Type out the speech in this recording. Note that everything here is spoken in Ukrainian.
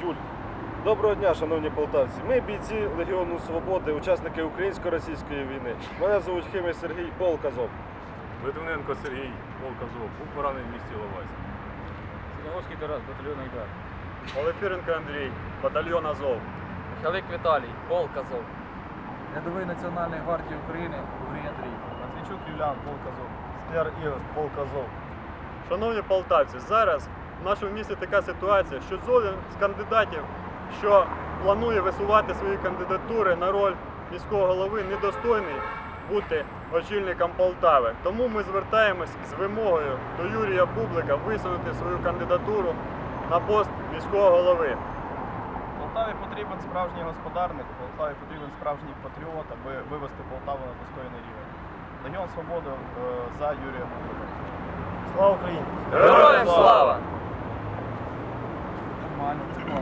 Тюль. Доброго дня, шановні полтавці. Ми бійці Легіону Свободи, учасники українсько-російської війни. Мене звуть Химий Сергій Полк Азов. Литвиненко Сергій Волказов був поранений в місті Іловайськ. Сіновський Тарас, батальйон Айдар. Олефіренко Андрій, батальйон Азов. Михайлик Віталій, полк Азов. Рядовий Національної гвардії України Юрій Андрій. Матвійчук Юліан, полк Азов. Скляр Ігор, полк Азов. Шановні полтавці, зараз в нашому місті така ситуація, що жоден з кандидатів, що планує висувати свої кандидатури на роль міського голови, недостойний бути очільником Полтави. Тому ми звертаємось з вимогою до Юрія Бублика висунути свою кандидатуру на пост міського голови. Полтаві потрібен справжній господарник, Полтаві потрібен справжній патріот, аби вивести Полтаву на достойний рівень. Легіон Свободи е, за Юрія Бублика. Слава Україні! Героям mine.